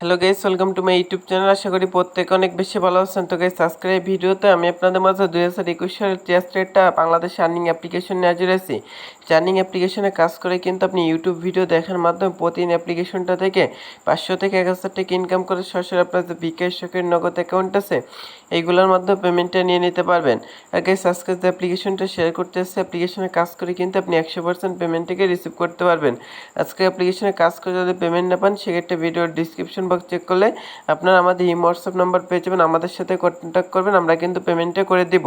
Hello guys welcome to my YouTube channel আশা করি প্রত্যেকে অনেক বেশি ভালো আছেন। তো গাইস আজকের এই ভিডিওতে আমি আপনাদের মাঝে দুই হাজার একুশ সালের টেস্ট রেটটা বাংলাদেশ আর্নিং অ্যাপ্লিকেশন নিয়ে হাজির আছি আর্নিং অ্যাপ্লিকেশনে কাজ করে কিন্তু আপনি ইউটিউব ভিডিও দেখার মাধ্যমে প্রতিদিন অ্যাপ্লিকেশনটা থেকে পাঁচশো থেকে এক হাজার টাকা ইনকাম করে সরাসরি আপনার যে বিকাশ শখের নগদ অ্যাকাউন্ট আছে, এইগুলোর মাধ্যমে পেমেন্টটা নিয়ে নিতে পারবেন। আগে আজকে যে অ্যাপ্লিকেশনটা শেয়ার করতে আসছে অ্যাপ্লিকেশনে কাজ করে কিন্তু আপনি একশো পার্সেন্ট পেমেন্টটাকে রিসিভ করতে পারবেন। আজকে অ্যাপ্লিকেশনে কাজ করে যদি পেমেন্ট না পান, সেক্ষেত্রে ভিডিওর ডিসক্রিপশন বক্স চেক করলে আপনারা আমাদের ইমো হোয়াটসঅ্যাপ নাম্বার পেয়ে যাবেন, আমাদের সাথে কন্ট্যাক্ট করবেন, আমরা কিন্তু পেমেন্টটা করে দিব।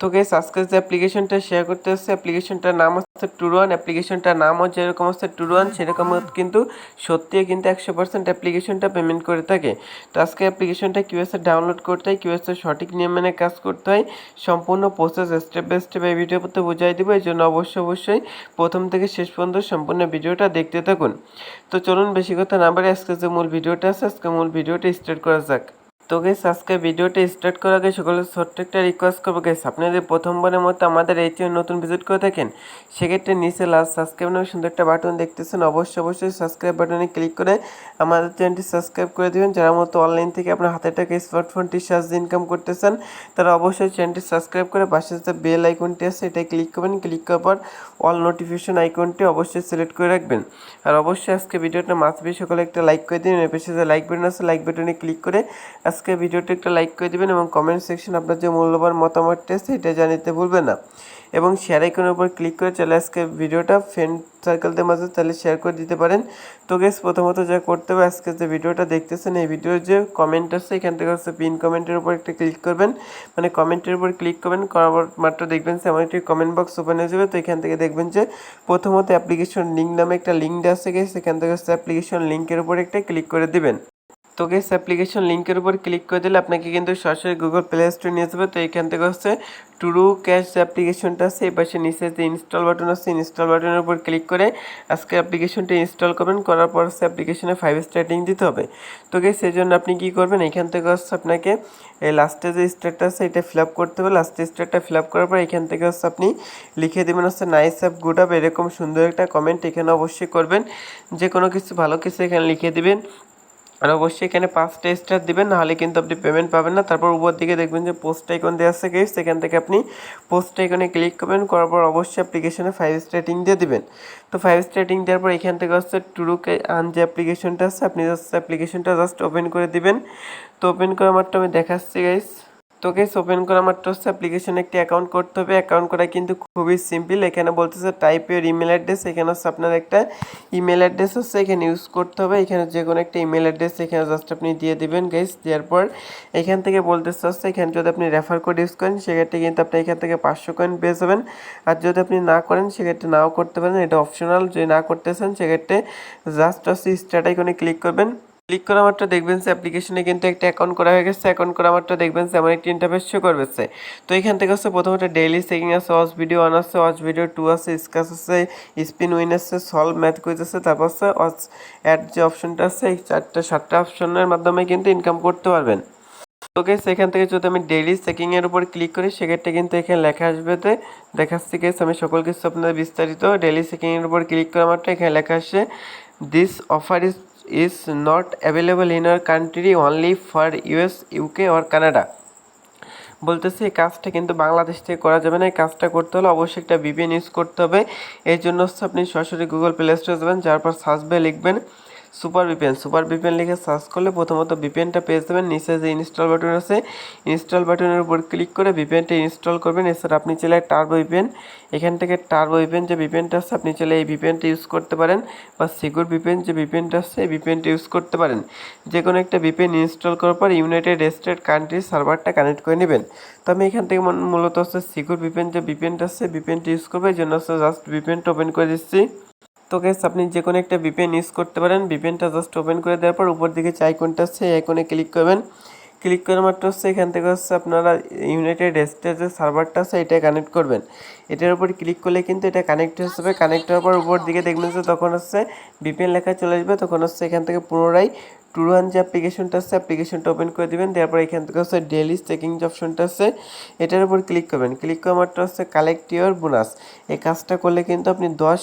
তো গেস আজকে যে অ্যাপ্লিকেশনটা শেয়ার করতে হচ্ছে অ্যাপ্লিকেশনটার নাম হচ্ছে টুরওয়ান অ্যাপ্লিকেশনটার নামও যেরকম হচ্ছে টুরওয়ান সেরকম কিন্তু সত্যিই কিন্তু একশো পার্সেন্ট অ্যাপ্লিকেশনটা পেমেন্ট করে থাকে। তো আজকে অ্যাপ্লিকেশনটা কীভাবে ডাউনলোড করতে হয় কীভাবে সঠিক নিয়ম মেনে কাজ করতে হয় সম্পূর্ণ প্রসেস স্টেপ বাই স্টেপ এই ভিডিওতে বুঝাই দিব এই জন্য অবশ্যই অবশ্যই প্রথম থেকে শেষ পর্যন্ত সম্পূর্ণ ভিডিওটা দেখতে থাকুন। তো চলুন বেশি কথা না বাড়ি আজকে যে মূল ভিডিওটা আছে আজকে মূল ভিডিওটা স্টার্ট করা যাক। তো গেস আজকে ভিডিওটা স্টার্ট করার আগে সকলের ছোট্ট একটা রিকোয়েস্ট করব গেস আপনি যদি প্রথমবারের মতো আমাদের এই চ্যানেল নতুন ভিজিট করে থাকেন, সেক্ষেত্রে নিচে লাস্ট সাবস্ক্রাইব নামে সুন্দর একটা বাটন দেখতেছেন, অবশ্যই অবশ্যই সাবস্ক্রাইব বাটনে ক্লিক করে আমাদের চ্যানেলটি সাবস্ক্রাইব করে দেবেন, যারা মতো অনলাইন থেকে আপনার হাতে টাকা স্মার্টফোনটি সার্চ ইনকাম করতে চান তারা অবশ্যই চ্যানেলটি সাবস্ক্রাইব করে পাশে যে বেল আইকনটি আছে এটাই ক্লিক করবেন ক্লিক করার পর অল নোটিফিকেশন আইকনটি অবশ্যই সিলেক্ট করে রাখবেন, আর অবশ্যই আজকে ভিডিওটা মাছবি সকলে একটা লাইক করে দিন, এর পেছনে যে লাইক বাটন আছে লাইক বাটনে ক্লিক করে আজকে ভিডিওটা একটা লাইক করে দিবেন এবং কমেন্ট সেকশন আপনার যে মূল্যবান মতামতটি আছে এটা জানিতে ভুলবেন না। এবং শেয়ার আইকনের উপর ক্লিক করে চলে আজকে ভিডিওটা ফ্রেন্ড সার্কেলদের মাঝে তাহলে শেয়ার করে দিতে পারেন। তো গেস প্রথমত যা করতে হবে আজকে যে ভিডিওটা দেখতেছেন, এই ভিডিওর যে কমেন্ট আছে, এখান থেকে হচ্ছে পিন কমেন্টের উপর একটা ক্লিক করবেন। মানে কমেন্টের উপর ক্লিক করবেন, করার মাত্র দেখবেন আমার একটি কমেন্ট বক্স ওপেন হয়ে যাবে। তো এখান থেকে দেখবেন যে প্রথমত অ্যাপ্লিকেশন লিঙ্ক নামে একটা লিঙ্ক দেওয়া আছে গেছে সেখান থেকে হচ্ছে অ্যাপ্লিকেশন লিঙ্কের উপর একটা ক্লিক করে দিবেন। তো গেস অ্যাপ্লিকেশন লিঙ্কের উপর ক্লিক করে দিলে আপনাকে কিন্তু সরাসরি গুগল প্লে স্টোরে নিয়ে যাবে। তো এখান থেকে হচ্ছে টুরু ক্যাশ অ্যাপ্লিকেশনটা আছে। এই পাশে নিচে যে ইনস্টল বাটন আছে ইনস্টল বাটনের উপর ক্লিক করে আজকে অ্যাপ্লিকেশনটা ইনস্টল করবেন। করার পর হচ্ছে অ্যাপ্লিকেশনে ফাইভ স্টার রেটিং দিতে হবে। তো গেস সেই জন্য আপনি কী করবেন? এখান থেকে হচ্ছে আপনাকে এই লাস্টে যে স্টারটা আছে, এটা ফিল আপ করতে হবে। লাস্টে স্টারটা ফিল আপ করার পর এখান থেকে হচ্ছে আপনি লিখে দেবেন হচ্ছে নাইস অ্যাপ গুড আপ এরকম সুন্দর একটা কমেন্ট এখানে অবশ্যই করবেন। যে কোনো কিছু, ভালো কিছু এখানে লিখে দিবেন। আর অবশ্যই এখানে পাঁচটা স্টার দিবেন, নাহলে কিন্তু আপনি পেমেন্ট পাবেন না। তারপর উপর দিকে দেখবেন যে পোস্ট আইকন দেওয়া আছে গেস সেখান থেকে আপনি পোস্ট আইকনে ক্লিক করবেন, করার পর অবশ্যই অ্যাপ্লিকেশনে ফাইভ স্টার রেটিং দিয়ে দেবেন। তো ফাইভ স্টার রেটিং দেওয়ার পর এখান থেকে হচ্ছে টুরুকে আন যে অ্যাপ্লিকেশনটা আছে, আপনি জাস্ট অ্যাপ্লিকেশনটা জাস্ট ওপেন করে দিবেন। তো ওপেন করার মাত্র আমি দেখাচ্ছি গাইস তোকে ওপেন করা মাত্র হচ্ছে অ্যাপ্লিকেশনে একটি অ্যাকাউন্ট করতে হবে। অ্যাকাউন্ট করা কিন্তু খুবই সিম্পল এখানে বলতেছে টাইপ ইউর ইমেল অ্যাড্রেস এখানে হচ্ছে আপনার একটা ইমেল অ্যাড্রেস হচ্ছে এখানে ইউজ করতে হবে। এখানে যে কোনো একটা ইমেল অ্যাড্রেস এখানে জাস্ট আপনি দিয়ে দিবেন গাইস দেওয়ার পর এখান থেকে বলতেছে হচ্ছে এখানে যদি আপনি রেফার কোড ইউজ করেন, সেক্ষেত্রে কিন্তু আপনি এখান থেকে পাঁচশো কয়েন পেয়ে যাবেন। আর যদি আপনি না করেন, সেক্ষেত্রে নাও করতে পারেন। এটা অপশনাল যদি না করতে চান, সেক্ষেত্রে জাস্ট হচ্ছে স্টার্ট আইকনে ক্লিক করবেন। ক্লিক করা মাত্র দেখবেন যে অ্যাপ্লিকেশনে কিন্তু একটা অ্যাকাউন্ট করা হয়ে গেছে। অ্যাকাউন্ট করা মাত্র দেখবেন যে আমার একটি ইন্টারফেস শো করবে তো এখান থেকে হচ্ছে প্রথমত ডেইলি চেকিং আছে ওয়াচ ভিডিও অন আছে ওয়াচ ভিডিও টু আছে স্কাস আছে স্পিন উইন আছে সলভ ম্যাথ কুইজ আছে, তারপর হচ্ছে ওয়াচ অ্যাড যে অপশনটা আছে, এই চারটা, সাতটা অপশনের মাধ্যমে কিন্তু ইনকাম করতে পারবেন। ওকে সেখান থেকে যদি আমি ডেইলি চেকিংয়ের উপর ক্লিক করি, সেক্ষেত্রে কিন্তু এখানে লেখা আসবে তো দেখাচ্ছি গেছে আমি সকল কিছু আপনাদের বিস্তারিত। ডেইলি চেকিংয়ের উপর ক্লিক করা মাত্র এখানে লেখা আসছে this offer is is not available in our country only for US, UK or Canada. বলতেছে এই কাজটা কিন্তু বাংলাদেশ থেকে করা যাবে না। এই কাজটা করতে হলে অবশ্যই একটা ভিপিএন ইউজ করতে হবে। এই জন্য হচ্ছে আপনি সরাসরি গুগল প্লে স্টোরে যাবেন যার পর সার্চ লিখবেন। সুপার ভিপিএন সুপার ভিপিএন লিখে সার্চ করলে প্রথমত ভিপিএনটা পেয়ে যাবেন নিচে যে ইনস্টল বাটন আছে ইনস্টল বাটনের উপর ক্লিক করে ভিপিএনটা ইনস্টল করবেন এছাড়া আপনি চাইলে টার্বো ভিপিএন এখান থেকে টার্বো ভিপিএন যে ভিপিএনটা আছে আপনি চাইলে এই ভিপিএনটা ইউজ করতে পারেন বা সিকিউর ভিপিএন যে ভিপিএনটা আছে এই ভিপিএনটা ইউজ করতে পারেন যে কোনো একটা ভিপিএন ইনস্টল করার পর ইউনাইটেড স্টেট কান্ট্রি সার্ভারটা কানেক্ট করে নেবেন তো আমি এখান থেকে মূলত হচ্ছে সিকিউর ভিপিএন যে ভিপিএনটা আছে ভিপিএনটা ইউজ করব এই জন্য হচ্ছে জাস্ট ভিপিএনটা ওপেন করে দিচ্ছি তো গেস আপনি যে কোনো একটা ভিপিএন ইউজ করতে পারেন। ভিপিএনটা জাস্ট ওপেন করে দেওয়ার পর উপর দিকে যে আইকনটা আছে, এই আইকনে ক্লিক করবেন। ক্লিক করার মাত্র হচ্ছে এখান থেকে হচ্ছে আপনারা ইউনাইটেড স্টেটের সার্ভারটা আছে, এটা কানেক্ট করবেন। এটার উপর ক্লিক করলে কিন্তু এটা কানেক্ট হয়ে যাবে। কানেক্ট হওয়ার পর উপর দিকে দেখবেন যে তখন হচ্ছে ভিপিএন লেখা চলে আসবে। তখন হচ্ছে এখান থেকে পুনরায় টুরুয়ান যে অ্যাপ্লিকেশনটা আছে অ্যাপ্লিকেশনটা ওপেন করে দেবেন। তারপর এখান থেকে হচ্ছে ডেলি চেকিং যে অপশনটা আছে, এটার উপর ক্লিক করবেন। ক্লিক করা মাত্র হচ্ছে কালেক্ট ইউর বোনাস এই কাজটা করলে কিন্তু আপনি দশ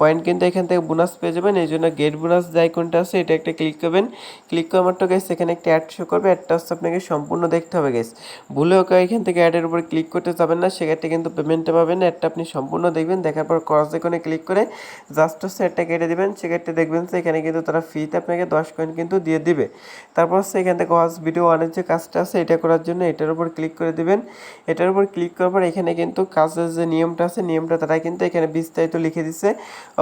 পয়েন্ট কিন্তু এখান থেকে বোনাস পেয়ে যাবেন। এই জন্য গেট বোনাস যে আইকনটা আছে, এটা একটা ক্লিক করবেন। ক্লিক করার মাত্র গেস এখানে একটা অ্যাড শো করবে। অ্যাডটা হচ্ছে আপনাকে সম্পূর্ণ দেখতে হবে গেস ভুলেও কেউ এখান থেকে অ্যাডের উপর ক্লিক করতে যাবেন না। সেক্ষেত্রে কিন্তু পেমেন্টটা পাবেন। অ্যাডটা আপনি সম্পূর্ণ দেখবেন। দেখার পর ক্রস আইকনে ক্লিক করে জাস্ট হচ্ছে অ্যাডটা কেটে দেবেন। সেক্ষেত্রে দেখবেন যে এখানে কিন্তু তারা ফ্রিতে আপনাকে দশ কয়েন কিন্তু দিয়ে দিবে। তারপর হচ্ছে এখান থেকে ওয়াজ ভিডিও ওয়ানের যে কাজটা আছে, এটা করার জন্য এটার উপর ক্লিক করে দিবেন। এটার উপর ক্লিক করার পর এখানে কিন্তু কাজের যে নিয়মটা আছে, নিয়মটা তারা কিন্তু এখানে বিস্তারিত লিখে দিচ্ছে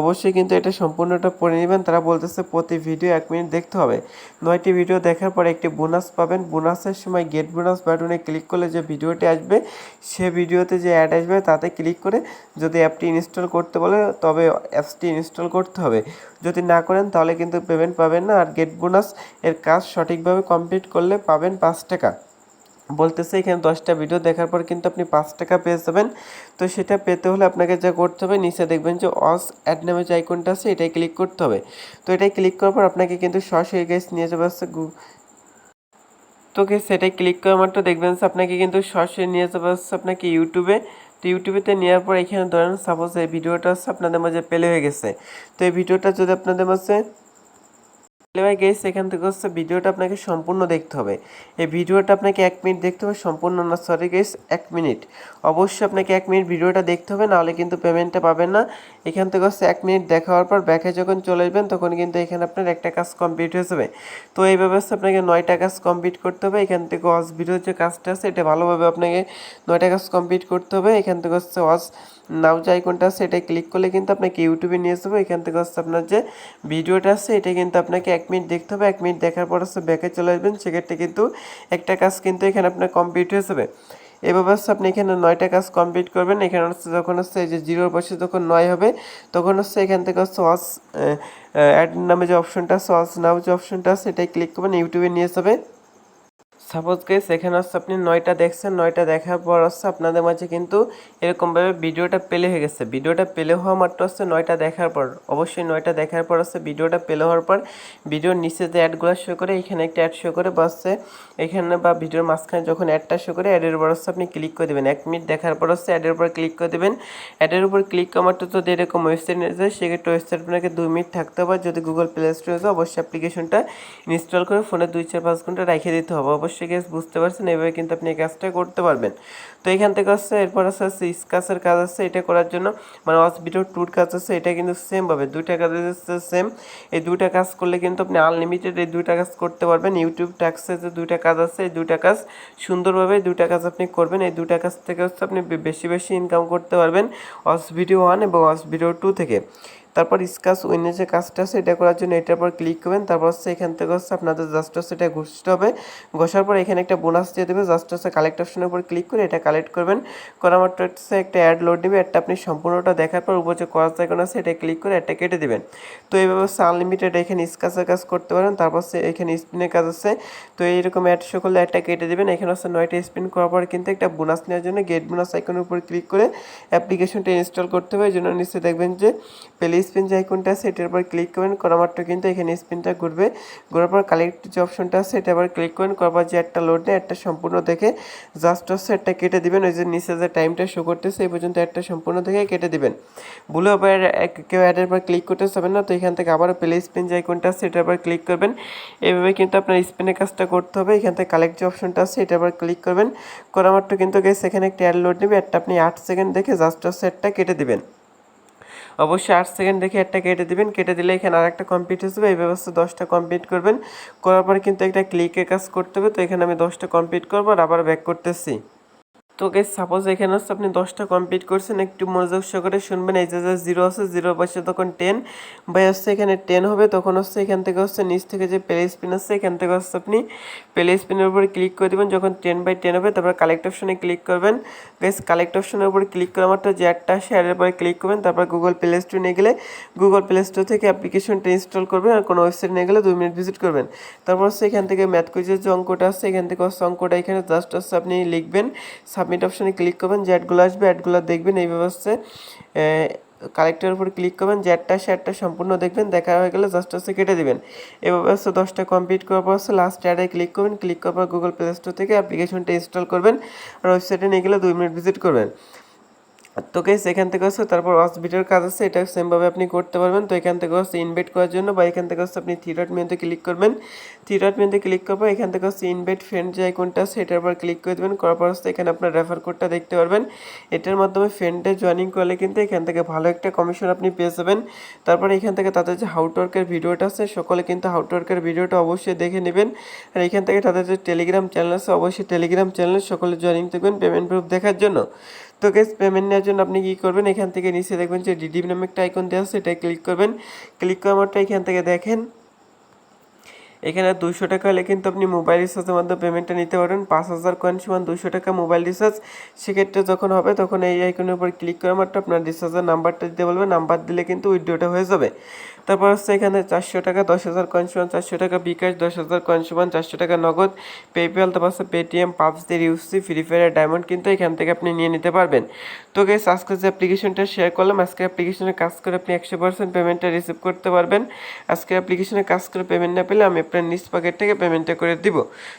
অবশ্যই কিন্তু এটা সম্পূর্ণটা পড়ে নেবেন। তারা বলতেছে প্রতি ভিডিও এক মিনিট দেখতে হবে। নয়টি ভিডিও দেখার পর একটি বোনাস পাবেন। বোনাসের সময় গেট বোনাস বাটনে ক্লিক করলে যে ভিডিওটি আসবে, সে ভিডিওতে যে অ্যাড আসবে তাতে ক্লিক করে যদি অ্যাপটি ইনস্টল করতে বলে, তবে অ্যাপসটি ইনস্টল করতে হবে। যদি না করেন তাহলে কিন্তু পেমেন্ট পাবেন না। আর গেট বোনাস এর কাজ সঠিকভাবে কমপ্লিট করলে পাবেন পাঁচ টাকা। বলতেছে এখানে দশটা ভিডিও দেখার পর কিন্তু আপনি পাঁচ টাকা পেয়ে যাবেন। তো সেটা পেতে হলে আপনাকে যা করতে হবে, নিচে দেখবেন যে অস অ্যাড নামে যে আইকনটা আছে, এটাই ক্লিক করতে হবে। তো এটাই ক্লিক করার পর আপনাকে কিন্তু সরাসরি গেস নিয়ে যাবে হচ্ছে তো সেটাই ক্লিক করা মাত্র দেখবেন আপনাকে কিন্তু সরাসরি নিয়ে যাবে হচ্ছে আপনাকে ইউটিউবে তো ইউটিউবেতে নেওয়ার পর এখানে ধরেন সাপোজ এই ভিডিওটা হচ্ছে আপনাদের মাঝে পেলে হয়ে গেছে। তো এই ভিডিওটা যদি আপনাদের মাঝে ভাই গেস এখান থেকে হচ্ছে ভিডিওটা আপনাকে সম্পূর্ণ দেখতে হবে। এই ভিডিওটা আপনাকে এক মিনিট দেখতে হবে, সম্পূর্ণ না সরি গেস এক মিনিট। অবশ্যই আপনাকে এক মিনিট ভিডিওটা দেখতে হবে, নাহলে কিন্তু পেমেন্টটা পাবেন না। এখান থেকে হচ্ছে এক মিনিট দেখা হওয়ার পর ব্যাকে যখন চলে আসবেন, তখন কিন্তু এখানে আপনার একটা কাজ কমপ্লিট হয়ে যাবে। তো এই ব্যবস্থা আপনাকে নয়টা কাজ কমপ্লিট করতে হবে। এখান থেকে ওয়াজ ভিডিওর যে কাজটা আছে, এটা ভালোভাবে আপনাকে নয়টা কাজ কমপ্লিট করতে হবে। এখান থেকে হচ্ছে ওয়াজ নাও যে আইকনটা আছে এটাই ক্লিক করলে কিন্তু আপনাকে ইউটিউবে নিয়ে যাব। এখান থেকে হচ্ছে আপনার যে ভিডিওটা আছে, এটা কিন্তু আপনাকে এক মিনিট দেখতে হবে, এক মিনিট দেখার পর হচ্ছে ব্যাকে চলে আসবেন। সেক্ষেত্রে কিন্তু একটা কাজ কিন্তু এখানে আপনার কমপ্লিট হয়ে যাবে। এভাবে হচ্ছে আপনি এখানে নয়টা কাজ কমপ্লিট করবেন। এখানে হচ্ছে যখন হচ্ছে এই যে জিরোর বয়সে যখন নয় হবে, তখন হচ্ছে এখান থেকে হচ্ছে ওয়াচ অ্যাড নামে যে অপশনটা আছে ওয়াচ নাও যে অপশনটা আছে সেটাই ক্লিক করবেন ইউটিউবে নিয়ে যাবে। সাপোজ গেস এখানে হচ্ছে আপনি নয়টা দেখছেন, নয়টা দেখার পর হচ্ছে আপনাদের মাঝে কিন্তু এরকমভাবে ভিডিওটা পেলে হয়ে গেছে। ভিডিওটা পেলে হওয়া মাত্র হচ্ছে নয়টা দেখার পর। অবশ্যই নয়টা দেখার পর হচ্ছে ভিডিওটা পেলে হওয়ার পর ভিডিওর নিচে যে অ্যাডগুলো শো করে, এখানে একটা অ্যাড শো করে, বা হচ্ছে এখানে বা ভিডিওর মাঝখানে যখন অ্যাডটা শো করে অ্যাডের উপর হচ্ছে আপনি ক্লিক করে দেবেন। এক মিনিট দেখার পর হচ্ছে অ্যাডের উপর ক্লিক করে দেবেন। অ্যাডের উপর ক্লিক করা মাত্র যদি এরকম ওয়েবসাইট নিয়ে যায়, সেক্ষেত্রে ওয়েবসাইট আপনাকে দুই মিনিট থাকতে হবে। যদি গুগল প্লে স্টোরে অবশ্যই অ্যাপ্লিকেশনটা ইনস্টল করে ফোনে দুই চার পাঁচ ঘণ্টা রেখে দিতে হবে। অবশ্যই গ্যাস বুঝতে পারছেন? এভাবে কিন্তু আপনি এই কাজটা করতে পারবেন। তো এখান থেকে হচ্ছে এরপর আছে হচ্ছে স্কাসের কাজ আছে, এটা করার জন্য। মানে ভিডিও ট্যুর কাজ আছে, এটা কিন্তু সেমভাবে দুইটা কাজ হচ্ছে সেম এই দুইটা কাজ করলে কিন্তু আপনি আনলিমিটেড এই দুইটা কাজ করতে পারবেন। ইউটিউব ট্যাক্সে যে দুইটা কাজ আছে, এই দুইটা কাজ সুন্দরভাবে দুইটা কাজ আপনি করবেন। এই দুইটা কাজ থেকে হচ্ছে আপনি বেশি বেশি ইনকাম করতে পারবেন। ওয়াচ ভিডিও ওয়ান এবং ওয়াচ ভিডিও টু থেকে। তারপর স্কাস উইনে যে কাজটা আছে, এটা করার জন্য এটার পর ক্লিক করবেন। তারপর হচ্ছে এখান থেকে হচ্ছে আপনাদের জাস্ট হচ্ছে এটা ঘুষতে হবে। ঘষার পর এখানে একটা বোনাস দিয়ে দেবে। জাস্ট হচ্ছে কালেক্ট অপশনের উপর ক্লিক করে এটা কালেক্ট করবেন। করা মাত্র হচ্ছে একটা অ্যাড লোড দেবে। একটা আপনি সম্পূর্ণটা দেখার পর উপর যে করার আইকন আছে, এটা ক্লিক করে একটা কেটে দেবেন। তো এইভাবে ব্যবস্থা আনলিমিটেড এখানে স্কাসের কাজ করতে পারেন। তারপর হচ্ছে এখানে স্পিনের কাজ আছে। তো এইরকম অ্যাড শো করলে একটা কেটে দেবেন। এখানে হচ্ছে নয়টা স্পিন করার পর কিন্তু একটা বোনাস নেওয়ার জন্য গেট বোনাস আইকনের উপর ক্লিক করে অ্যাপ্লিকেশনটা ইনস্টল করতে হবে। এই জন্য নিচে দেখবেন যে প্লে স্পিন যে আইকনটা আছে এটার উপর ক্লিক করবেন করা মাত্র কিন্তু এখানে স্পিনটা ঘুরবে। ঘোরার পর কালেক্ট যে অপশনটা আছে এটা আবার ক্লিক করবেন, করার পর যে একটা লোড নেয় একটা সম্পূর্ণ দেখে জাস্ট হচ্ছে একটা কেটে দিবেন। ওই যে নিচে যে টাইমটা শো করতেছে, এই পর্যন্ত একটা সম্পূর্ণ দেখে কেটে দিবেন। ভুলে আবার কেউ অ্যাডের পর ক্লিক করতে যাবেন না, তো এখান থেকে আবার প্লে স্পিন যে আইকনটা আছে এটার উপর ক্লিক করবেন। এইভাবে কিন্তু আপনার স্পিনের কাজটা করতে হবে। এখান থেকে কালেক্ট যে অপশনটা আছে এটার উপর ক্লিক করবেন। করা মাত্র কিন্তু গেছে এখানে একটা অ্যাড লোড নেবে। একটা আপনি আট সেকেন্ড দেখে জাস্ট হচ্ছে একটা কেটে দিবেন। অবশ্যই আট সেকেন্ড দেখে একটা কেটে দিবেন। কেটে দিলে এখানে আর একটা কমপ্লিট হয়ে এই ব্যবস্থা দশটা কমপ্লিট করবেন। করার পরে কিন্তু একটা ক্লিকের কাজ করতে হবে। তো এখানে আমি দশটা কমপ্লিট করব আর আবার ব্যাক করতেছি। তো গেস সাপোজ এখানে হচ্ছে আপনি দশটা কমপ্লিট করছেন, একটু মনোযোগ সহকারে শুনবেন। এই যে জিরো আছে জিরো পাশে তখন টেন বাই হচ্ছে এখানে টেন হবে, তখন হচ্ছে এখান থেকে হচ্ছে নিচ থেকে যে প্লে স্পিন আছে, এখান থেকে হচ্ছে আপনি প্লে স্পিনের উপরে ক্লিক করে দেবেন। যখন টেন বাই টেন হবে, তারপর কালেক্ট অপশনে ক্লিক করবেন। গেস কালেক্ট অপশনের উপরে ক্লিক করা মাত্র যে অ্যাডটা আসে অ্যাডের ক্লিক করবেন। তারপর গুগল প্লে স্টোর নিয়ে গেলে গুগল প্লে স্টোর থেকে অ্যাপ্লিকেশনটা ইনস্টল করবেন আর কোনো ওয়েবসাইট নিয়ে গেলে দুই মিনিট ভিজিট করবেন। তারপর হচ্ছে এখান থেকে ম্যাথ কুইজের যে অঙ্কটা আছে, এখান থেকে হচ্ছে অঙ্কটা এখানে জাস্ট হচ্ছে আপনি লিখবেন। সাবমিট অপশানে ক্লিক করবেন জ্যাটগুলো আসবে অ্যাডগুলো দেখবেন এইভাবে হচ্ছে কালেক্টের উপর ক্লিক করবেন জ্যাটটা শ্যাটটা সম্পূর্ণ দেখবেন, দেখা হয়ে গেলে জাস্ট হচ্ছে কেটে দেবেন। এভাবে হচ্ছে দশটা কমপ্লিট করার পর হচ্ছে লাস্ট অ্যাডে ক্লিক করবেন ক্লিক করার পর গুগল প্লে স্টোর থেকে অ্যাপ্লিকেশনটা ইনস্টল করবেন, আর ওয়েবসাইটে নিয়ে গেলে দুই মিনিট ভিজিট করবেন। তো গেস এখান থেকে হচ্ছে তারপর ওয়াচ কাজ আছে, এটা সেমভাবে আপনি করতে পারবেন। তো এখান থেকে হচ্ছে ইনভাইট করার জন্য বা এখান থেকে হচ্ছে আপনি থ্রি ডট মেনুতে ক্লিক করবেন। থ্রি ডট মেনুতে ক্লিক করব এখান থেকে হচ্ছে ইনভাইট ফ্রেন্ড যে আইকনটা আছে, এটার উপর ক্লিক করে দেবেন। করার পর হচ্ছে এখানে আপনার রেফার কোডটা দেখতে পারবেন। এটার মাধ্যমে ফ্রেন্ডে জয়েনিং করলে কিন্তু এখান থেকে ভালো একটা কমিশন আপনি পেয়ে যাবেন। তারপরে এখান থেকে তাদের যে হাউ টু ওয়ার্কের ভিডিওটা আছে, সকলে কিন্তু হাউ টু ওয়ার্কের ভিডিওটা অবশ্যই দেখে নেবেন। আর এখান থেকে তাদের যে টেলিগ্রাম চ্যানেল আছে, অবশ্যই টেলিগ্রাম চ্যানেলে সকলে জয়েনিং দেখবেন পেমেন্ট প্রুফ দেখার জন্য। তো গেস পেমেন্ট নেওয়ার জন্য আপনি কী করবেন? এখান থেকে নিচে দেখবেন যে ডিডিম নামে একটা আইকন দেওয়া আছে এটাই ক্লিক করবেন। ক্লিক করার মাত্র এখান থেকে দেখেন, এখানে দুশো টাকা হলে কিন্তু আপনি মোবাইল রিচার্জের মাধ্যমে পেমেন্টটা নিতে পারবেন। পাঁচ হাজার কয়েন সমান দুশো টাকা মোবাইল রিচার্জ সেক্ষেত্রে যখন হবে, তখন এই আইকনের উপর ক্লিক করার মাত্র আপনার রিচার্জের নাম্বারটা দিতে বলবে। নাম্বার দিলে কিন্তু উইড্রোটা হয়ে যাবে। তারপর হচ্ছে এখানে চারশো টাকা, দশ হাজার কয়েন সমান চারশো টাকা, বিকাশ দশ হাজার কয়েন সমান চারশো টাকা, নগদ পেপ্যাল তারপর হচ্ছে পেটিএম পাবসদের ইউসি ফ্রি ফায়ার ডায়মন্ড কিন্তু এখান থেকে আপনি নিয়ে নিতে পারবেন। তো গেস আজকে যে অ্যাপ্লিকেশনটা শেয়ার করলাম, আজকে অ্যাপ্লিকেশনে কাজ করে আপনি একশো পার্সেন্ট পেমেন্টটা রিসিভ করতে পারবেন। আজকে অ্যাপ্লিকেশনে কাজ করে পেমেন্ট না পেলে আমি আপনার নিজ পকেট থেকে পেমেন্টটা করে দিব।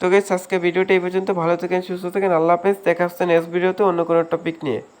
তো গেস আজকে ভিডিওটা এই পর্যন্ত। ভালো থাকেন, সুস্থ থাকেন। আল্লাহ হাফেজ। দেখা হচ্ছে নেক্সট ভিডিওতে অন্য কোনো টপিক নিয়ে।